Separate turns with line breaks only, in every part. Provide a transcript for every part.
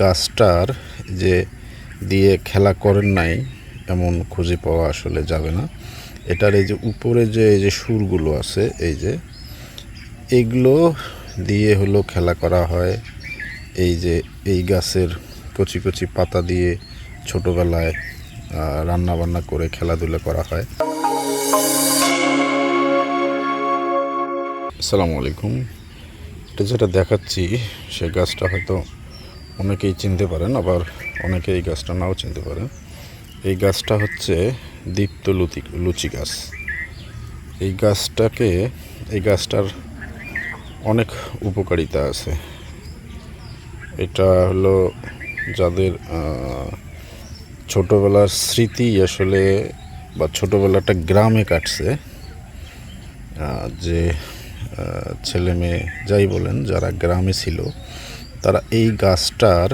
গাছটার যে দিয়ে খেলা করেন নাই, এমন খুঁজে পাওয়া আসলে যাবে না। এটার এই যে উপরে যে, এই যে সুরগুলো আছে, এই যে, এগুলো দিয়ে হলো খেলা করা হয়। এই যে, এই গাছের কচি কচি পাতা দিয়ে ছোটোবেলায় রান্না বান্না করে খেলাধুলা করা হয়। আসসালামু আলাইকুম। এটা যেটা দেখাচ্ছি, সে গাছটা হয়তো অনেকেই চিনতে পারেন, আবার অনেকে এই গাছটা নাও চিনতে পারেন। এই গাছটা হচ্ছে দীপ্ত লুচি লুচি গাছ। এই গাছটাকে, এই গাছটার অনেক উপকারিতা আছে। এটা হলো যাদের ছোটোবেলার স্মৃতি আসলে, বা ছোটোবেলাটা গ্রামে কাটছে যে ছেলে মেয়ে যাই বলেন, যারা গ্রামে ছিল তারা এই গাছটার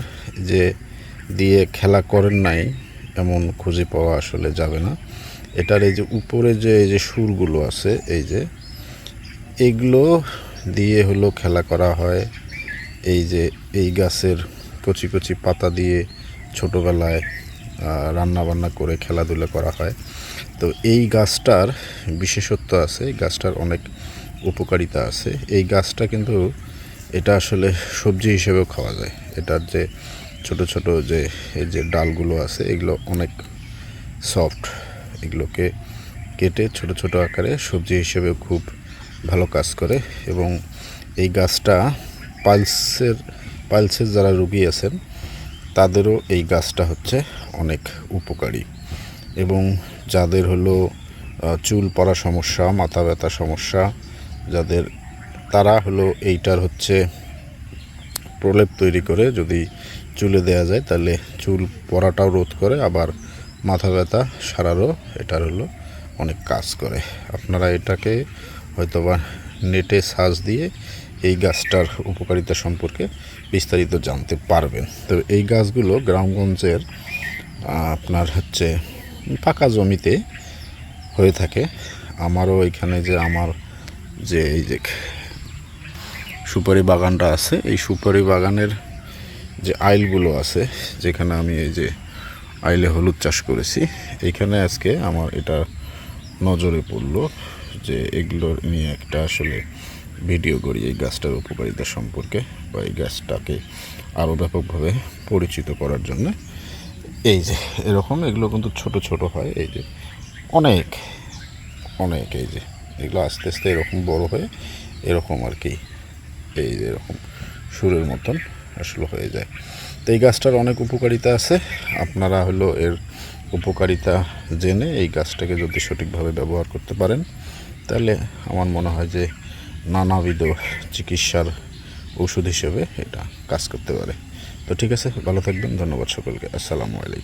যে দিয়ে খেলা করেন নাই, এমন খুঁজে পাওয়া আসলে যাবে না। এটার এই যে উপরে যে, এই যে সুরগুলো আছে, এই যে, এগুলো দিয়ে হলো খেলা করা হয়। এই যে, এই গাছের কচি কচি পাতা দিয়ে ছোটোবেলায় রান্না বান্না করে খেলাধুলা করা হয়। তো এই গাছটার বিশেষত্ব আছে, এই গাছটার অনেক উপকারিতা আছে। এই গাছটা কিন্তু এটা আসলে সবজি হিসেবেও খাওয়া যায়। এটার যে ছোট ছোট যে এই যে ডালগুলো আছে, এগুলো অনেক সফট। এগুলোকে কেটে ছোট ছোট আকারে সবজি হিসেবে খুব ভালো কাজ করে এবং এই গাছটা পালসের পালসের যারা রুগী আছেন, তাদেরও এই গাছটা হচ্ছে অনেক উপকারী এবং যাদের হলো চুল পড়া সমস্যা, মাথা ব্যথা সমস্যা, যাদের তারা হলো এইটার হচ্ছে প্রলেপ তৈরি করে যদি চুলে দেওয়া যায় তাহলে চুল পড়াটাও রোধ করে, আবার মাথা ব্যথা সারারও এটার হলো অনেক কাজ করে। আপনারা এটাকে হয়তোবা নেটে সাজ দিয়ে এই গাছটার উপকারিতা সম্পর্কে বিস্তারিত জানতে পারবেন। তো এই গাছগুলো গ্রামগঞ্জের আপনার হচ্ছে ফাঁকা জমিতে হয়ে থাকে। আমারও এখানে যে আমার যে এই যে সুপারি বাগানটা আছে। এই সুপারি বাগানের যে আইলগুলো আছে, যেখানে আমি এই যে আইলে হলুদ চাষ করেছি এইখানে আজকে আমার এটা নজরে পড়ল যে এগুলো নিয়ে একটা আসলে ভিডিও করি এই গাছটার উপকারিতা সম্পর্কে বা এই গাছটাকে আরও ব্যাপকভাবে পরিচিত করার জন্য। এই যে এরকম এগুলো কিন্তু ছোট ছোট হয়, এই যে অনেক অনেক এই যে এগুলো আস্তে আস্তে এরকম বড় হয়ে এরকম আর কি এই যে এরকম সুরের মতন আসলে হয়ে যায়। তো এই গাছটার অনেক উপকারিতা আছে। আপনারা হলো এর উপকারিতা জেনে এই গাছটাকে যদি সঠিকভাবে ব্যবহার করতে পারেন, তাহলে আমার মনে হয় যে নানাবিধ চিকিৎসার ওষুধ হিসেবে এটা কাজ করতে পারে। তো ঠিক আছে, ভালো থাকবেন, ধন্যবাদ সকলকে। আসসালামু আলাইকুম।